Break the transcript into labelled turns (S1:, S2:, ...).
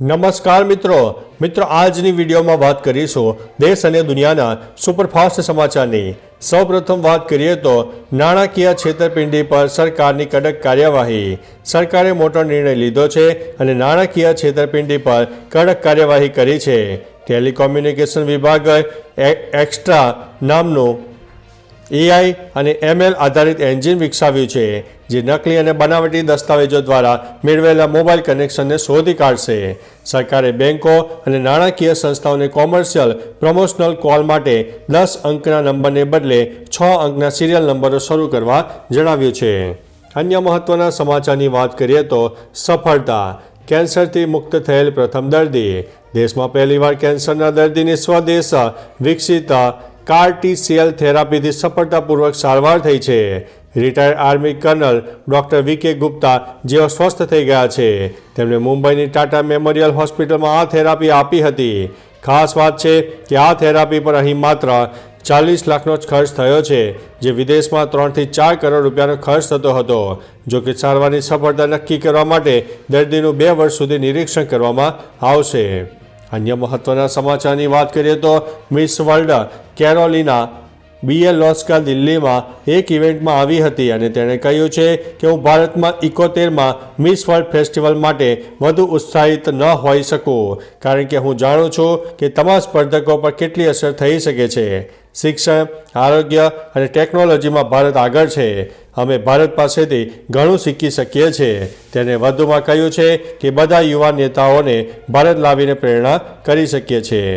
S1: નમસ્કાર મિત્રો. મિત્રો, આજની વિડીયોમાં વાત કરીશું દેશ અને દુનિયાના સુપરફાસ્ટ સમાચારની. સૌપ્રથમ વાત કરીએ તો નાણાકીય છેતરપિંડી પર સરકારની કડક કાર્યવાહી. સરકારે મોટો નિર્ણય લીધો છે અને નાણાકીય છેતરપિંડી પર કડક કાર્યવાહી કરી છે. ટેલિકોમ્યુનિકેશન વિભાગ એક્સ્ટ્રા નામનું એઆઈ અને એમએલ આધારિત એન્જિન વિકસાવ્યું છે, જે નકલી અને બનાવટી દસ્તાવેજો દ્વારા મેળવેલા મોબાઈલ કનેક્શનને શોધી કાઢશે. સરકારે બેન્કો અને નાણાકીય સંસ્થાઓને કોમર્શિયલ પ્રમોશનલ કોલ માટે દસ અંકના નંબરને બદલે છ અંકના સિરિયલ નંબરો શરૂ કરવા જણાવ્યું છે. અન્ય મહત્વના સમાચારની વાત કરીએ તો સફળતા, કેન્સરથી મુક્ત થયેલ પ્રથમ દર્દી. દેશમાં પહેલીવાર કેન્સરના દર્દીની સ્વદેશ વિકસિત કાર ટી સેલ થેરાપીથી સફળતાપૂર્વક સારવાર થઈ છે. Retired army colonel doctor V K Gupta જેઓ સ્વસ્થ થઈ ગયા છે. તેમણે મુંબઈની ટાટા મેમોરિયલ હોસ્પિટલમાં આ થેરાપી આપી હતી. ખાસ વાત છે કે આ થેરાપી પર અહીં માત્ર ચાલીસ લાખનો જ ખર્ચ થયો છે, જે વિદેશમાં ત્રણથી ચાર કરોડ રૂપિયાનો ખર્ચ થતો હતો. જો કે સારવારની સફળતા નક્કી કરવા માટે દર્દીનું બે વર્ષ સુધી નિરીક્ષણ કરવામાં આવશે. અન્ય મહત્વના સમાચારની વાત કરીએ તો Miss World Carolina Bielawska દિલ્હીમાં એક ઇવેન્ટમાં આવી હતી અને તેણે કહ્યું છે કે હું ભારતમાં ઇકોતેરમાં મિસ વર્લ્ડ ફેસ્ટિવલ માટે વધુ ઉત્સાહિત ન હોઈ શકું, કારણ કે હું જાણું છું કે તમામ સ્પર્ધકો પર કેટલી અસર થઈ શકે છે. શિક્ષણ, આરોગ્ય અને ટેકનોલોજીમાં ભારત આગળ છે. અમે ભારત પાસેથી ઘણું શીખી શકીએ છીએ તેણે વધુમાં કહ્યું છે કે બધા યુવા નેતાઓને ભારત લાવીને પ્રેરણા કરી શકીએ છીએ.